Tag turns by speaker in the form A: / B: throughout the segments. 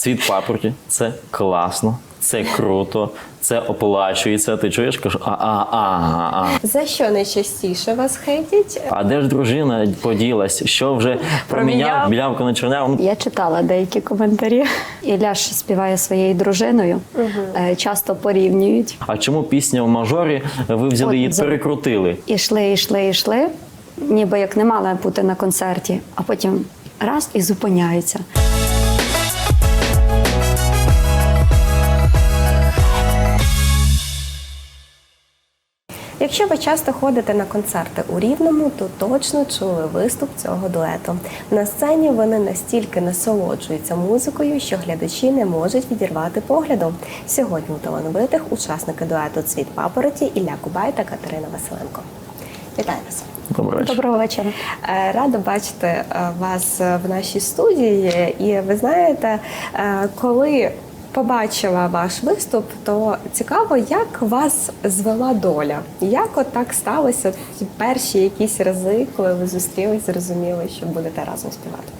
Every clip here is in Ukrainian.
A: Цвіт папороті це класно, це круто, це оплачується. Ти чуєш? Кажу, а, а, а, а.
B: За що найчастіше вас хейтять?
A: А де ж дружина поділась? Що вже проміняв
C: Проміняв.
A: білявку на чорняву?
C: Я читала деякі коментарі. Ілля ж співає своєю дружиною, Е, часто порівнюють.
A: А чому пісня в мажорі? Ви взяли
C: От,
A: її,
C: за-
A: перекрутили?
C: Ішли, ішли, ішли, ніби як не мала бути на концерті, а потім раз і зупиняються.
B: Якщо ви часто ходите на концерти у Рівному, то точно чули виступ цього дуету. На сцені вони настільки насолоджуються музикою, що глядачі не можуть відірвати погляду. Сьогодні у талановитих учасники дуету Цвіт папороті Ілля Кубай та Катерина Василенко. Вітаю вас!
A: Добрий вечір.
C: Доброго вечора.
B: Е, Рада бачити е, вас в нашій студії. І ви знаєте, е, коли побачила ваш виступ, то цікаво, як вас звела доля. Як от так сталося ті перші якісь рази, коли ви зустрілись, зрозуміли, що будете разом співати?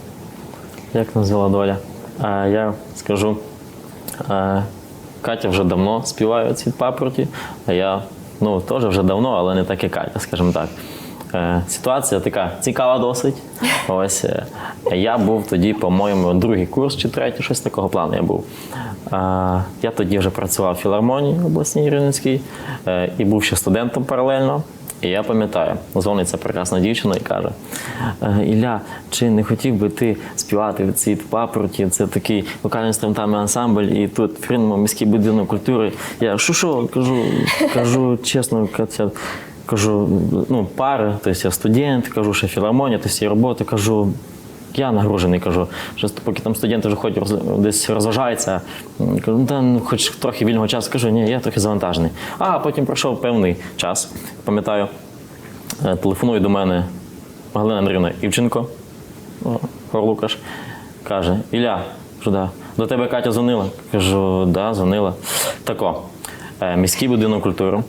A: Як назвала доля? А, я скажу, Катя вже давно співає цвіт папороті, а я ну, теж вже давно, але не так як Катя, скажімо так. Е, Ситуація така цікава досить. Ось е, я був тоді, по-моєму, другий курс чи третій, щось такого плану я був. Я тоді вже працював в філармонії обласній Рівненській е, і був ще студентом паралельно. І я пам'ятаю, дзвонить ця прекрасна дівчина і каже: «Е, Ілля, чи не хотів би ти співати від цвіт папороті? Це такий вокально-інструментальний ансамбль, і тут в міський будинок культури. Я що що кажу, кажу чесно, Катя, кажу, ну, пари, тобто я студент, кажу, що філармонія, тобто є робота, кажу. Я нагружений, кажу, що поки там студенти вже роз- десь розважаються, кажу, ну та ну, хоч трохи вільного часу, кажу, ні, я трохи завантажений. А потім пройшов певний час. Пам'ятаю, е, телефонує до мене Галина Андрівна Івченко, о, Горлукаш, каже: Ілля, що да, до тебе Катя дзвонила? Кажу, да, дзвонила. Тако, е, міський будинок культури,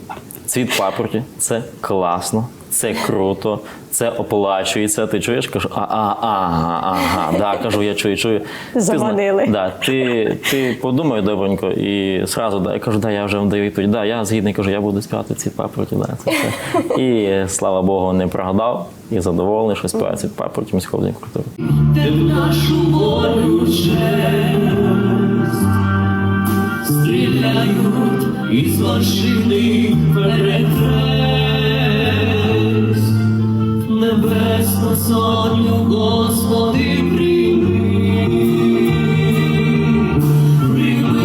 A: цвіт папороті, це класно, це круто, це оплачується. Ти чуєш? Кажу, а, а, ага, ага, да, кажу, я чую, чую. Ти. Да, ти, ти подумай добренько і зразу да, я кажу, да, я вже вам даю відповідь. Да, я згідний кажу, я буду співати ці папороті. Да, це все. І слава Богу, не прогадав і задоволений, що співаю ці папороті міського будинку культури.
D: в нашу волю честь стріляють із машини перехрест небесну соню, Господи, прийми, прийми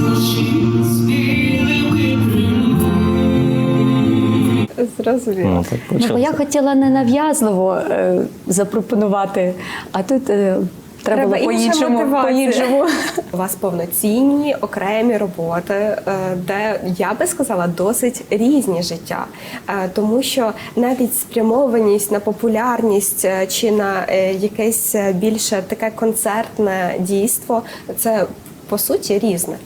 D: душі спілими прийми.
B: Зрозуміло.
A: Ну,
C: Ну, бо я хотіла ненав'язливо е, запропонувати, а тут е, треба,
B: Треба
C: було по-іншому. по-іншому.
B: У вас повноцінні окремі роботи, е, де я би сказала досить різні життя, Е, тому що навіть спрямованість на популярність е, чи на якесь більше таке концертне дійство це по суті різне.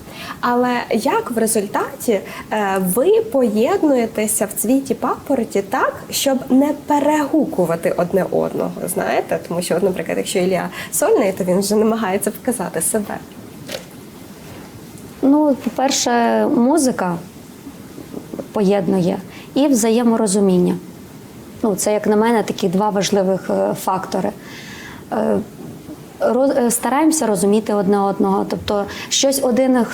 B: Але як в результаті е, ви поєднуєтеся в цвіті папороті так, щоб не перегукувати одне одного? Знаєте, тому що, наприклад, якщо Ілля сольний, то він вже намагається показати себе.
C: Ну, по-перше, музика поєднує і взаєморозуміння. Ну, це, як на мене, такі два важливих е, фактори. Е, Стараємося розуміти одне одного. Тобто, щось один е,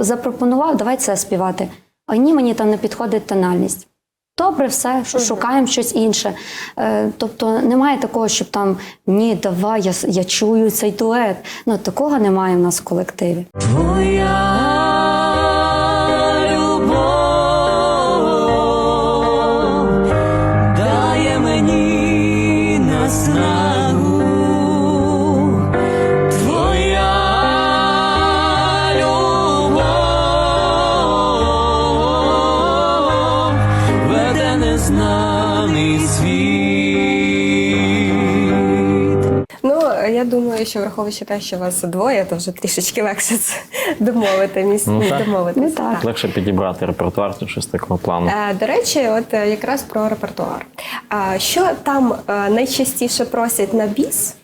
C: запропонував, давай це співати. А ні, мені там не підходить тональність. Добре, все, що шукаємо щось інше. Е, тобто немає такого, щоб там ні, давай, я, с- я чую цей дует. Ну, такого немає в нас в колективі.
D: Твоя
B: думаю, що враховуючи те, що вас двоє, то вже трішечки легше це домовити міс...
A: Ну, так.
B: домовитися.
C: Ну, так.
A: Легше підібрати репертуар, чи щось такого плану.
B: Е, До речі, от е, якраз про репертуар. Що там е, найчастіше просять на біс?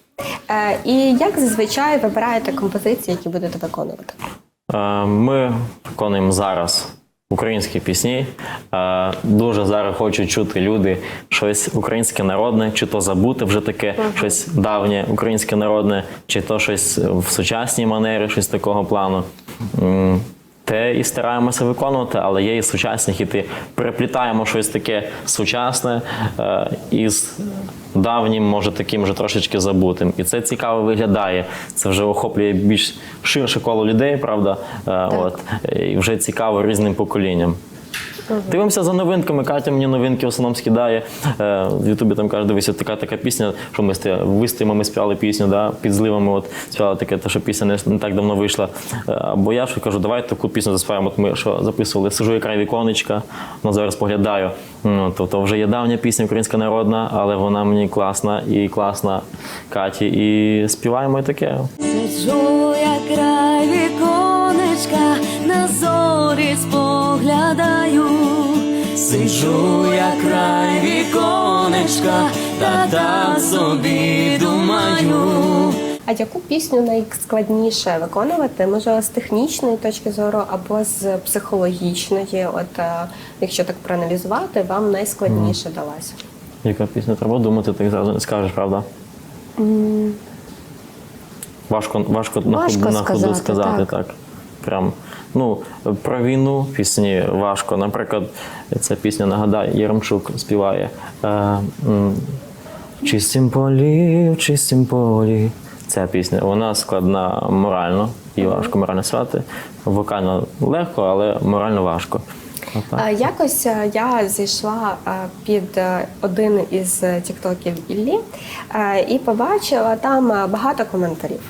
B: І як зазвичай вибираєте композиції, які будете виконувати?
A: Ми виконуємо зараз українські пісні. Дуже зараз хочуть чути люди щось українське народне, чи то забути вже таке, щось давнє українське народне, чи то щось в сучасній манері, щось такого плану. Те і стараємося виконувати, але є і сучасні хіти. Переплітаємо щось таке сучасне е, із давнім, може таким вже трошечки забутим. І це цікаво виглядає. Це вже охоплює більш ширше коло людей, правда? Так. От, і вже цікаво різним поколінням. Дивимося за новинками. Катя мені новинки в основному скидає. Е, В Ютубі там каже, дивися, така така пісня, що ми стоя- вистоїмо, ми співали пісню, да? під зливами от, співали таке, те, що пісня не, не так давно вийшла. Е, Або я що кажу, давай таку пісню заспіваємо. От ми що записували Сижу я край віконечка, ну зараз поглядаю. Ну, тобто вже є давня пісня українська народна, але вона мені класна і класна Каті. І співаємо і таке.
E: Сиджу я край віконечка, на зорі споглядаю.
D: Сиджу я край віконечка, та так собі думаю.
B: А яку пісню найскладніше виконувати? Може, з технічної точки зору або з психологічної? От е, якщо так проаналізувати, вам найскладніше далася?
A: Яка пісня треба думати, ти зразу не скажеш, правда? Важко, важко, на,
C: Важко
A: ходу, на ходу
C: сказати,
A: сказати,
C: так.
A: так. Прям. Ну, про війну пісні важко. Наприклад, ця пісня нагадай, Єремчук співає. Е, чистім полі, в чистім полі. Ця пісня, вона складна морально і важко морально свати. Вокально легко, але морально важко. Отак.
B: Е, Якось е, я зайшла під один із тіктоків Іллі і побачила там багато коментарів.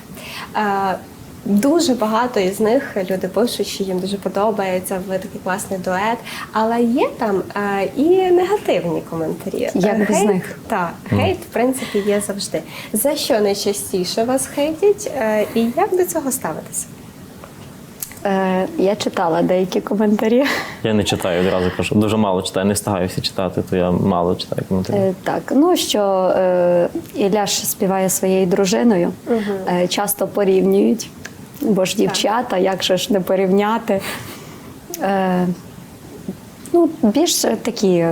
B: Дуже багато із них люди пишуть, що їм дуже подобається, ви такий класний дует. Але є там е, і негативні коментарі.
C: Як
B: Е,
C: без них?
B: Так, хейт, в принципі, є завжди. За що найчастіше вас хейтять, е, і як до цього ставитися?
C: Е, я читала деякі коментарі.
A: Я не читаю одразу кажу. Дуже мало читаю, не встигаю всі читати, то я мало читаю коментарі.
C: Е, Так, ну що е, Ілля ж співає своєю дружиною, е, часто порівнюють, бо ж дівчата, як же ж не порівняти. Е, ну, більш такі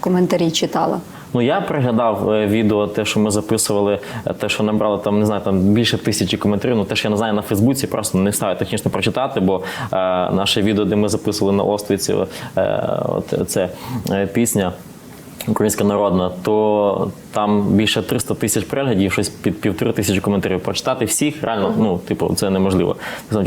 C: коментарі читала.
A: Ну я приглядав е, відео, те, що ми записували, е, те, що набрало там, не знаю, там більше тисячі коментарів. Ну те, що я не знаю на Фейсбуці, просто не встаю технічно прочитати, бо е, наше відео, де ми записували на Оствіці, е, от це е, пісня. Українська народна, то там більше 300 тисяч переглядів, щось під півтори тисячі коментарів. Почитати всіх реально, ну типу, це неможливо.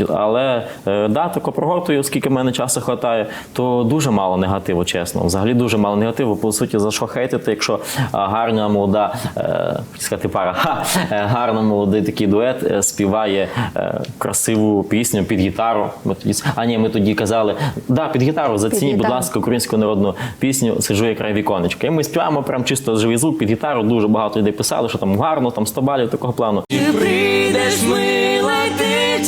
A: Але е, да, тако прогортую, скільки в мене часу вистачає, то дуже мало негативу, чесно. Взагалі дуже мало негативу. По суті, за що хейтити, якщо гарна молода, е, сказати пара, ха, е, гарна молодий такий дует е, співає е, красиву пісню під гітару. Ми тоді, а ні, ми тоді казали, да, під гітару зацініть, будь ласка, українську народну пісню Сижу я край віконечка. І ми співаємо прям чисто живий звук під гітару. Дуже багато людей писали, що там гарно, там 100 балів такого плану.
D: Ти прийдеш, мила, ти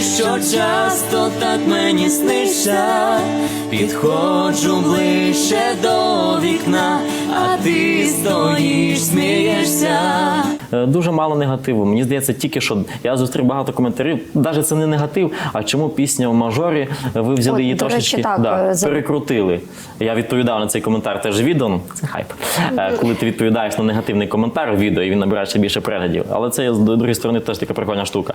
D: що часто так мені снишся, підходжу ближче до вікна, а ти стоїш, смієшся.
A: Е, Дуже мало негативу. Мені здається, тільки що я зустрів багато коментарів. Навіть це не негатив. А чому пісня в мажорі? е, Ви взяли
C: От,
A: її
C: до речі,
A: трошечки
C: так,
A: да,
C: е, за-
A: перекрутили. Я відповідав на цей коментар теж відео. Ну, Це хайп. Коли ти відповідаєш на негативний коментар відео, і він набирає ще більше переглядів. Але це з другої сторони теж така прикольна штука.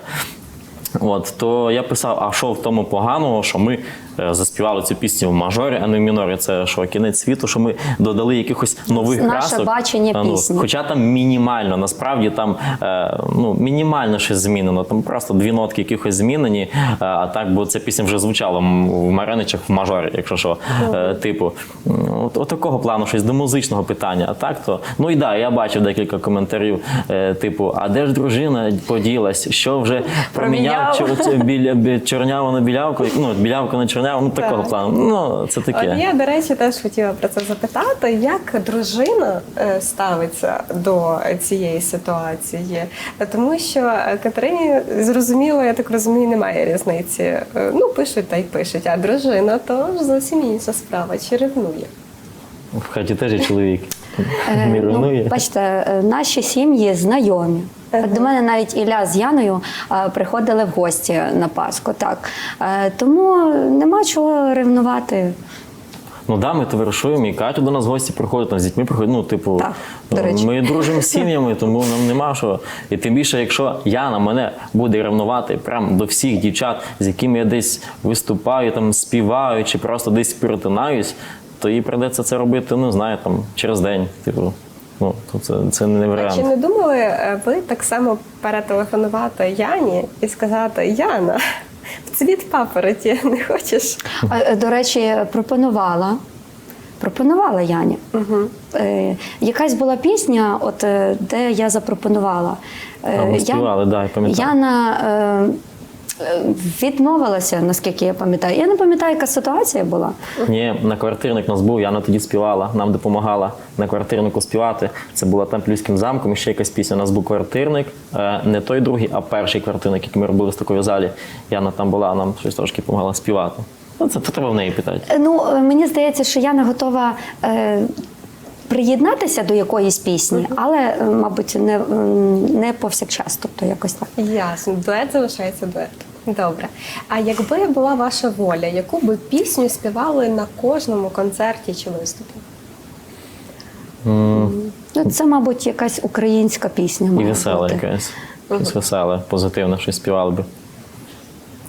A: От, то я писав, а що в тому поганого, що ми е, заспівали цю пісню в мажорі, а не в мінорі. Це що кінець світу, що ми додали якихось нових
C: Наше
A: красок.
C: бачення
A: ну,
C: пісні.
A: Хоча там мінімально, насправді там е, ну, мінімально щось змінено. Там просто дві нотки якихось змінені. е, А так, бо ця пісня вже звучала в Мареничах в мажорі, якщо що. Е, типу, м, от, от такого плану щось до музичного питання. А так то. Ну і да, я бачив декілька коментарів, типу, а де ж дружина поділась? Що вже проміняв Чор- чор- біля, бі- чорняву на білявку? Ну, білявку на чорняву, ну такого
B: Так.
A: плану. Ну, це
B: От
A: таке.
B: я, до речі, теж хотіла про це запитати, як дружина е, ставиться до цієї ситуації, Тому що е, Катерині зрозуміло, я так розумію, немає різниці. Е, Ну, пишуть та й пишуть, а дружина то ж зовсім інша справа, чи ревнує.
A: В хаті теж є чоловік.
C: Е,
A: Не ревнує?
C: Ну, бачите, е, наші сім'ї знайомі. До мене навіть Ілля з Яною приходили в гості на Пасху. Так. Е, Тому нема чого ревнувати.
A: Ну да, ми товаришуємо, і Катю до нас в гості приходить, там з дітьми приходять. Ну, типу,
C: Так, до речі.
A: ми дружимо з сім'ями, тому нам нема що. І тим більше, якщо Яна мене буде ревнувати прям до всіх дівчат, з якими я десь виступаю, там співаю, чи просто десь перетинаюсь, то їй прийдеться це робити, ну, знаю, там, через день. Типу, ну, то це, це не
B: А чи не думали е, ви так само перетелефонувати Яні і сказати Яна, в цвіт папороті не хочеш?
C: Е, До речі, пропонувала. Пропонувала Яні. Е, якась була пісня, от, е, де я запропонувала. Е,
A: А, ми
C: Я-
A: да, я пам'ятаю.
C: Яна е, відмовилася, наскільки я пам'ятаю. Я не пам'ятаю, яка ситуація була.
A: Ні, на квартирник нас був, Яна тоді співала, нам допомагала на квартирнику співати. Це була там Плюським замком, і ще якась пісня. У нас був квартирник, е, не той другий, а перший квартирник, який ми робили в такої залі. Яна там була, нам щось трошки допомагала співати. Ну, це, треба в неї питати.
C: Ну, е, мені здається, що я не готова е, приєднатися до якоїсь пісні, але, е, мабуть, не, не повсякчас, тобто якось так.
B: Ясно, дует залишається дует. Добре. А якби була ваша воля, яку би пісню співали на кожному концерті чи виступі?
C: Ну, це, мабуть, якась українська пісня.
A: І весела
C: бути.
A: якась. Щось веселе, позитивне, щось співали би.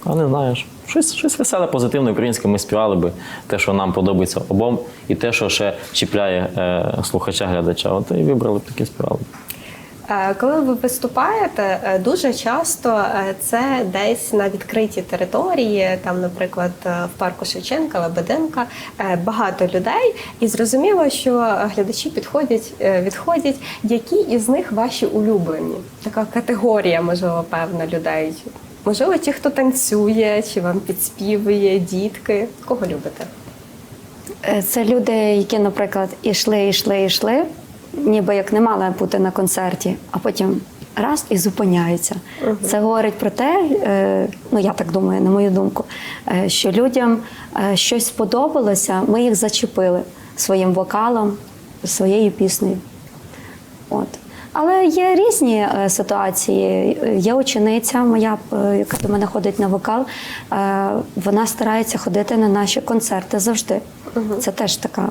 A: А не знаєш, щось, щось веселе, позитивне українське ми співали би. Те, що нам подобається обом, і те, що ще чіпляє е, слухача-глядача. От і вибрали б таке співали.
B: Е, Коли ви виступаєте, е, дуже часто е, це десь на відкритій території, там, наприклад, в парку Шевченка, Лебеденка, е, багато людей, і зрозуміло, що глядачі підходять, відходять. Які із них ваші улюблені? Така категорія, можливо, певна людей. Можливо, ті, хто танцює, чи вам підспівує, дітки. Кого любите?
C: Е, Це люди, які, наприклад, ішли, ішли, ішли, ніби як не мали бути на концерті, а потім раз і зупиняються. Це говорить про те, е, ну я так думаю, на мою думку, е, що людям щось сподобалося, ми їх зачепили своїм вокалом, своєю піснею. От. Але є різні е, ситуації. Є учениця моя, е, яка до мене ходить на вокал. е, Вона старається ходити на наші концерти завжди. Це теж така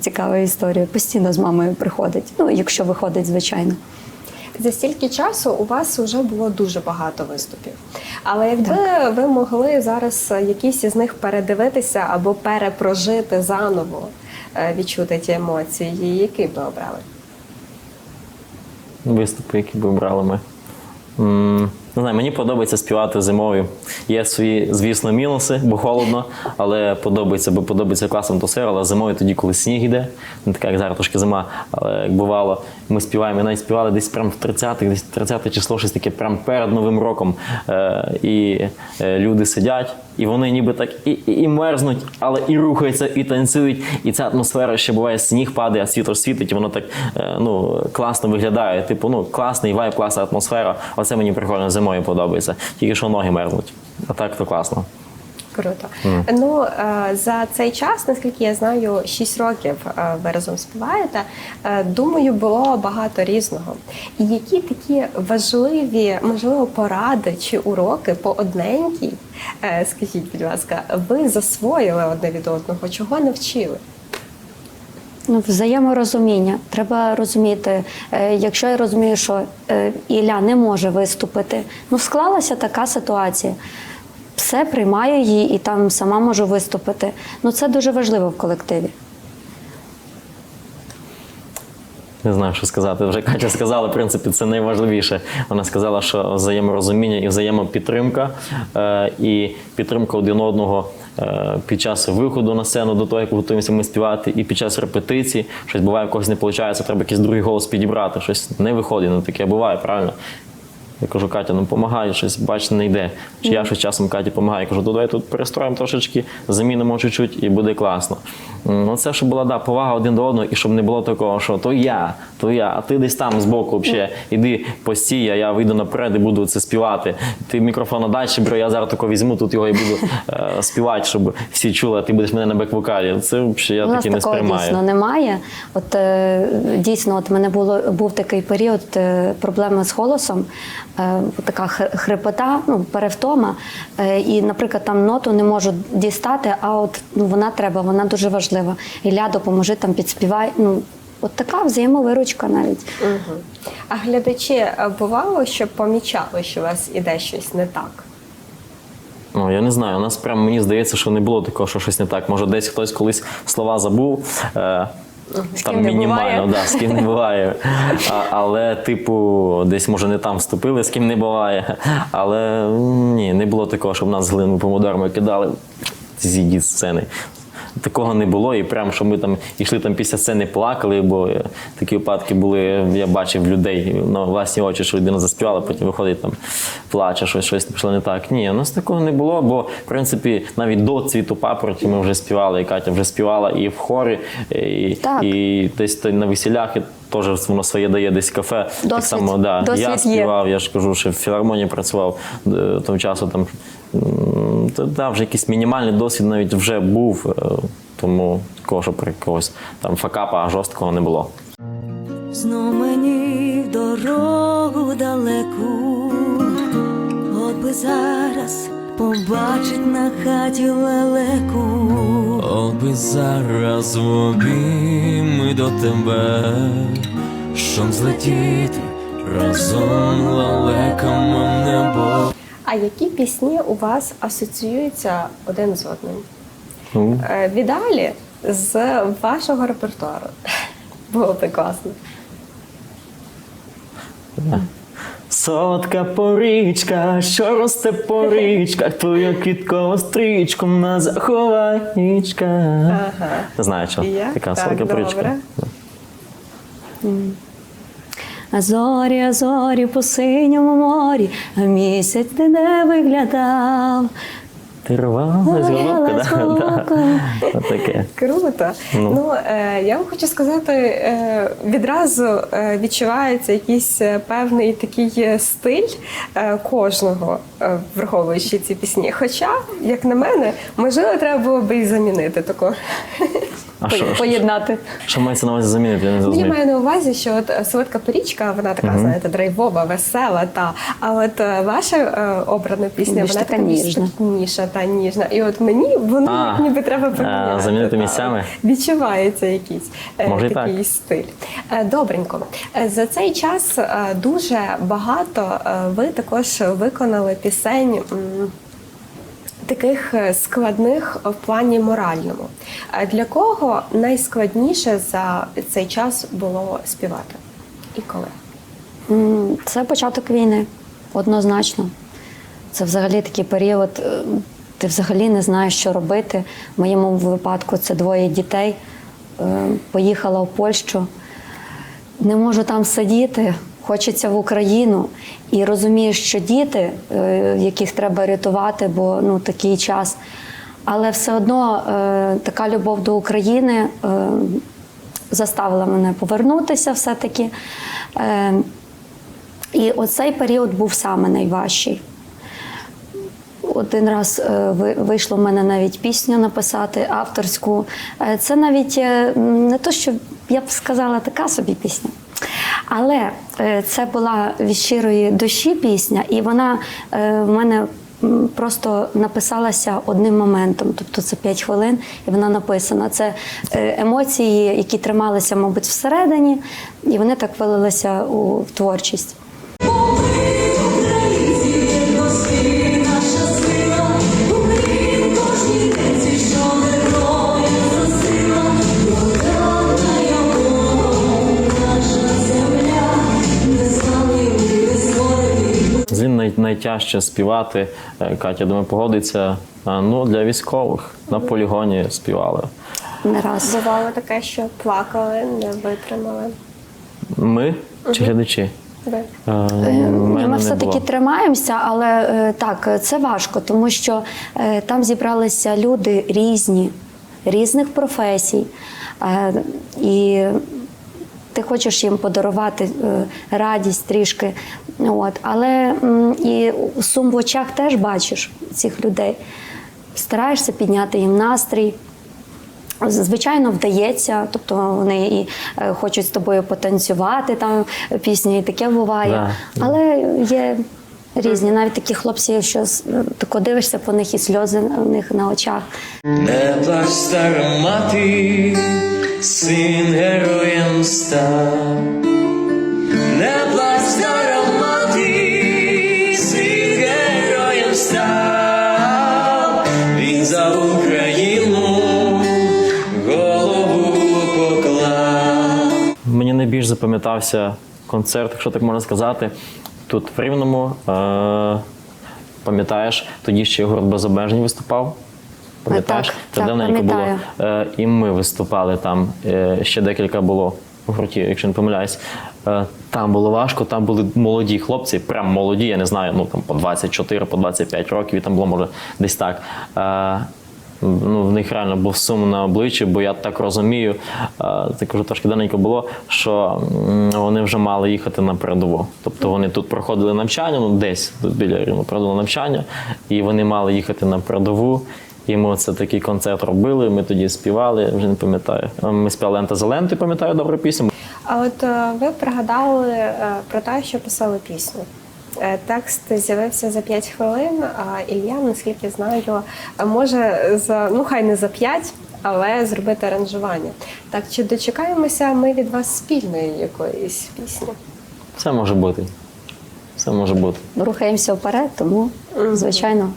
C: цікава історія. Постійно з мамою приходить. Ну, якщо виходить, звичайно.
B: За стільки часу у вас вже було дуже багато виступів. Але якби ви могли зараз якісь із них передивитися або перепрожити заново, відчути ті емоції, які б ви обрали?
A: Виступи, які б обрали ми. Не знаю, мені подобається співати зимою. Є свої, звісно, мінуси, бо холодно, але подобається, бо подобається класна атмосфера, але зимою тоді, коли сніг йде, не така, як зараз трошки зима, але як бувало, ми співаємо, ми навіть співали десь прямо в 30-х, десь 30 число, щось таке, прямо перед Новим роком. Е, і е, люди сидять, і вони ніби так і, і, і мерзнуть, але і рухаються, і танцюють. І ця атмосфера ще буває, сніг падає, а світло світить, і воно так е, ну, класно виглядає. Типу, ну, класний вайб, класна атмосфера. Оце мені прикольно зимою подобається. Тільки що ноги мерзнуть. А так то класно.
B: Круто. Ну е, за цей час, наскільки я знаю, 6 років е, ви разом співаєте. Е, Думаю, було багато різного. І які такі важливі, можливо, поради чи уроки по одненькій, скажіть, будь ласка, ви засвоїли одне від одного, чого навчили?
C: Ну, взаєморозуміння. Треба розуміти, якщо я розумію, що Ілля не може виступити, ну склалася така ситуація. Все приймаю її і там сама можу виступити. Ну це дуже важливо в колективі.
A: Не знаю, що сказати. Вже Катя сказала, в принципі, це найважливіше. Вона сказала, що взаєморозуміння і взаємопідтримка, е, і підтримка один одного е, під час виходу на сцену до того, як готуємося ми співати, і під час репетиції. Щось буває, в когось не виходить, треба якийсь другий голос підібрати. Щось не виходить, ну таке буває, правильно? Я кажу, Катя, ну помагай, щось бач, не йде. Чи я щось часом Каті допомагаю. Я кажу, «То давай тут перестроїмо трошечки, замінимо чуть-чуть і буде класно. Ну, це щоб була да, повага один до одного, і щоб не було такого, що то я, то я, а ти десь там збоку взагалі, іди постій, а я вийду наперед і буду це співати. Ти мікрофон на далі, бро, я зараз тако візьму, тут його і буду е, співати, щоб всі чули, а ти будеш мене на бек-вокалі. Це взагалі я
C: У нас
A: таки не сприймаю.
C: дійсно немає. От е, дійсно, от мене було був такий період е, проблеми з голосом, така хр- хрипота, ну перевтома. Е, і, наприклад, там ноту не можу дістати, а от ну вона треба, вона дуже важлива. Ілля, допоможи там підспівай. Ну от така взаємовиручка навіть.
B: Мгм. А глядачі е, бувало, що помічали, що у вас іде щось не так?
A: Ну, я не знаю. У нас прям мені здається, що не було такого, що щось не так. Може, десь хтось колись слова забув. Е, там мінімально, да, з ким не буває. А, але, типу, десь може не там вступили, з ким не буває. Але ні, не було такого, щоб нас з глиною помидорами кидали. Зійдіть з сцени. Такого не було, і прям, що ми там йшли там після сцени, плакали, бо е, такі випадки були, я бачив людей на власні очі, що людина заспівала, потім виходить там, плаче, щось, щось пішло не так. Ні, у нас такого не було, бо в принципі навіть до цвіту папороті ми вже співали, і Катя вже співала і в хорі, і,
C: Так.
A: і десь на весілях. І Теж воно своє дає десь кафе. так само, да.
C: досвід
A: я
C: є.
A: співав, я ж кажу, що в філармонії працював е, того часу там. Та, да, вже якийсь мінімальний досвід навіть вже був, е, тому такого, що при якогось там факапа жорсткого не було.
E: Знов мені в дорогу далеку, от би зараз побачить на хаті лелеку.
D: Оби зараз в обійми до тебе, щоб злетіти разом лелеками в небо.
B: А які пісні у вас асоціюються один з одним?
A: Ну,
B: Е, В ідеалі з вашого репертуару. Було би класно.
A: Солодка порічка, що росте по річках, твоя квіткова стрічка на заховай нічка.
B: Ага.
A: Не знаю, що така
B: Так,
A: солодка порічка.
B: добре.
C: А зорі, а зорі по синьому морі, а місяць ти не виглядав.
A: Ти рвалась головка, да? да. Таке.
B: Круто.
A: Ну.
B: Ну, е, я вам хочу сказати, е, відразу е, відчувається якийсь певний такий стиль е, кожного, е, враховуючи ці пісні. Хоча, як на мене, можливо, треба було би і замінити тако.
A: А що, що,
C: Поєднати.
A: що мається на увазі замінити? Я не
B: Ну, Я маю на увазі, що от е, солодка порічка, вона така, знаєте, драйвова, весела. Та а от е, ваша е, обрана пісня,
C: Більш
B: вона
C: така ніжна.
B: та ніжна. І от мені воно
A: А,
B: як ніби треба
A: е,
B: поміняти.
A: замінити
B: та.
A: місцями?
B: Відчувається якийсь е,
A: Може
B: такий
A: так.
B: стиль. Е, Добренько. Е, За цей час е, дуже багато е, ви також виконали пісень. Таких е, складних в плані моральному. Е, Для кого найскладніше за цей час було співати? І коли?
C: Це початок війни, однозначно. Це взагалі такий період, е, ти взагалі не знаєш, що робити. В моєму випадку це двоє дітей. Поїхала в Польщу, не можу там сидіти, хочеться в Україну. І розумієш, що діти, е, яких треба рятувати, бо ну, такий час. Але все одно е, така любов до України е, заставила мене повернутися все-таки. І оцей період був саме найважчий. Один раз вийшло в мене навіть пісню написати авторську. Це навіть не то, що я б сказала, така собі пісня. Але е, це була від щирої душі пісня, і вона е, в мене просто написалася одним моментом. Тобто це 5 хвилин, і вона написана. Це е, емоції, які трималися, мабуть, всередині, і вони так вилилися у творчість.
A: Найтяжче співати. Е, Катя, думаю, погодиться. Ну, для військових на полігоні співали.
C: Не раз.
B: Бувало таке, що плакали, не витримали.
A: Ми чи глядачі?
B: Да.
A: Е,
C: Е, ми все-таки тримаємося, але е, так, це важко, тому що е, там зібралися люди різні, різних професій. Е, І ти хочеш їм подарувати е, радість трішки. От. Але і сум в очах теж бачиш цих людей. Стараєшся підняти їм настрій. Звичайно, вдається, тобто вони і е, хочуть з тобою потанцювати там пісні, і таке буває.
A: Да.
C: Але є різні, навіть такі хлопці, що тако дивишся по них і сльози у них на очах.
D: Не плач, стара мати, син героєм став.
A: Запам'ятався концерт, якщо так можна сказати, тут в Рівному. Е- пам'ятаєш, тоді ще гурт без виступав. Пам'ятаєш?
C: Так,
A: Це
C: так,
A: давненько було. Е, і ми виступали там. Е, ще декілька було гуртів, якщо не помиляюсь. Е, там було важко, там були молоді хлопці, прям молоді, я не знаю, ну там по 24, по 25 років, і там було може десь так. Е, Ну, в них реально був сум на обличчі, бо я так розумію, е, це кажу, трошки давненько було, що вони вже мали їхати на передову. Тобто вони тут проходили навчання, ну десь тут біля Рівного проходили навчання, і вони мали їхати на передову. І ми оце такий концерт робили. Ми тоді співали, вже не пам'ятаю. Ми співали лента за лентою, пам'ятаю добру пісню.
B: А от е, ви пригадали е, про те, що писали пісню. Е, Текст з'явився за 5 хвилин, а Ілля, наскільки знаю, може за ну хай не за 5, але зробити аранжування. Так чи дочекаємося ми від вас спільної якоїсь пісні?
A: Все може бути. Все може бути.
C: Рухаємося вперед, тому, звичайно,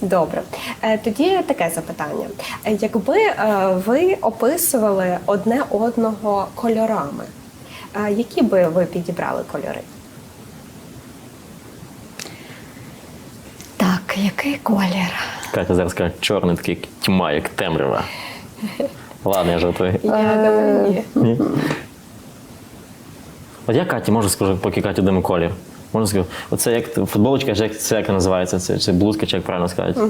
B: Добре, Е, тоді таке запитання: якби е, ви описували одне одного кольорами, які би ви підібрали кольори?
C: так, який колір?
A: Катя зараз каже, чорний такий як тьма, як темрява. Ладно, я жартую.
B: Я думаю, ні.
A: Ні. От я Каті можу скажу, поки Катя димо колір. Можна сказати, оце як футболочка, чи як це як називається, це, це блузка, чи як правильно сказати.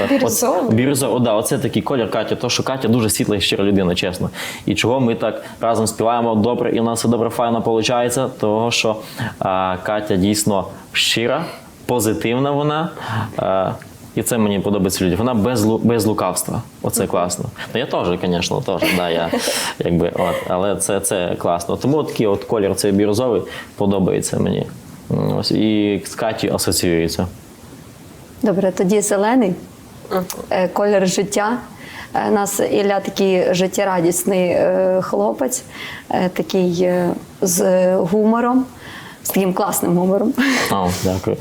A: Е,
B: Бірюзовий.
A: Бірюзовий, о, да, оце такий колір Катя, то що Катя дуже світла і щира людина, чесно. І чого ми так разом співаємо добре, і у нас все добре файно виходить, того що а, Катя дійсно щира, позитивна вона. І це мені подобається людям. Вона без, без лукавства. Оце класно. Ну я теж, звісно, теж, да, я, якби, от, але це, це класно. Тому такий от колір цей бірюзовий подобається мені. Ось, і з Каті асоціюється.
C: Добре, тоді зелений е, колір життя. Е, Нас Ілля такий життєрадісний е, хлопець, е, такий е, з гумором, з таким класним гумором.
A: О, дякую.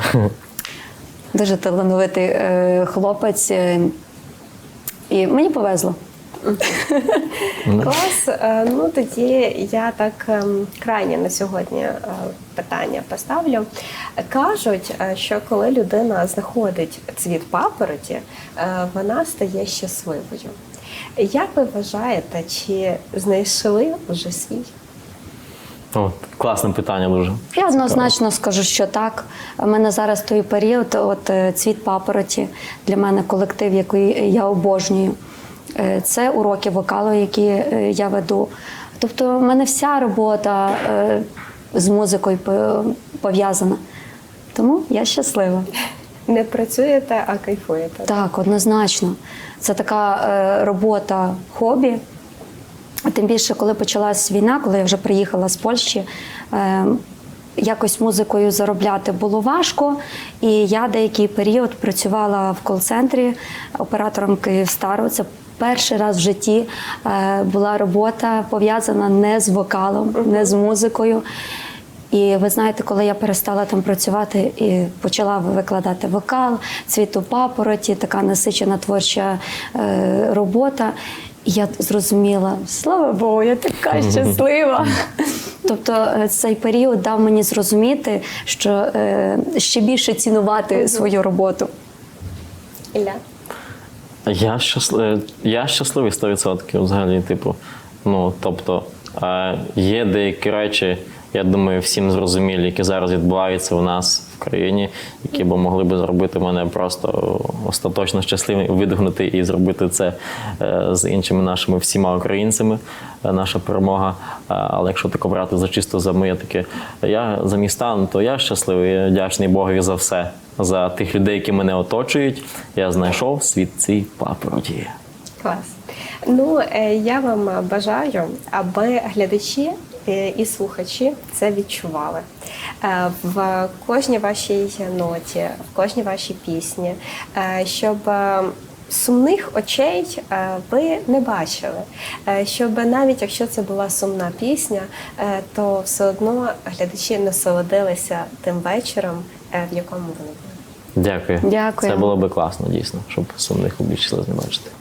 C: Дуже талановитий е, хлопець. е, І мені повезло.
B: Клас. Е, Ну тоді я так ем, крайнє на сьогодні е, питання поставлю. Кажуть, е, що коли людина знаходить цвіт папороті, е, вона стає щасливою. Як ви вважаєте, чи знайшли вже свій?
A: О, класне питання дуже.
C: Я однозначно скажу, що так. У мене зараз той період, от е, цвіт папороті для мене колектив, який я обожнюю. Е, Це уроки вокалу, які е, я веду. Тобто, в мене вся робота з музикою по- пов'язана. Тому я щаслива.
B: Не працюєте, а кайфуєте.
C: Так, однозначно. Це така робота хобі. Тим більше, коли почалась війна, коли я вже приїхала з Польщі, е, якось музикою заробляти було важко. І я деякий період працювала в кол-центрі оператором Київстару. Це перший раз в житті е, була робота пов'язана не з вокалом, не з музикою. І ви знаєте, коли я перестала там працювати і почала викладати вокал, цвіту папороті, така насичена творча е, робота. Я зрозуміла, слава Богу, я така щаслива. Тобто е, цей період дав мені зрозуміти, що е, ще більше цінувати свою роботу.
B: Ілля?
A: Я щасливий, я щасливий 100% взагалі, типу. Ну, тобто, е, є деякі речі, я думаю, всім зрозумілі, які зараз відбуваються у нас в країні, які б могли б зробити мене просто остаточно щасливим, видихнути і зробити це е, з іншими нашими всіма українцями. е, Наша перемога. Але якщо тако брати за чисто за моє таке, я за мій стан, то я щасливий, я вдячний Богові за все, за тих людей, які мене оточують. Я знайшов світ цій папороті.
B: Клас. Ну, е, я вам бажаю, аби глядачі е, і слухачі це відчували. Е, В кожній вашій ноті, в кожній вашій пісні, щоб сумних очей ви не бачили. Щоб навіть якщо це була сумна пісня, то все одно глядачі насолодилися тим вечором, в якому вони були.
A: Дякую.
C: Дякую.
A: Це було би класно, дійсно, щоб сумних облич слез не бачити.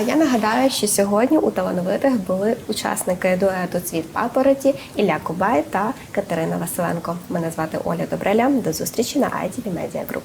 B: А я нагадаю, що сьогодні у талановитих були учасники дуету Цвіт папороті Ілля Кубай та Катерина Василенко. Мене звати Оля Добреля. До зустрічі на ITV Media Group.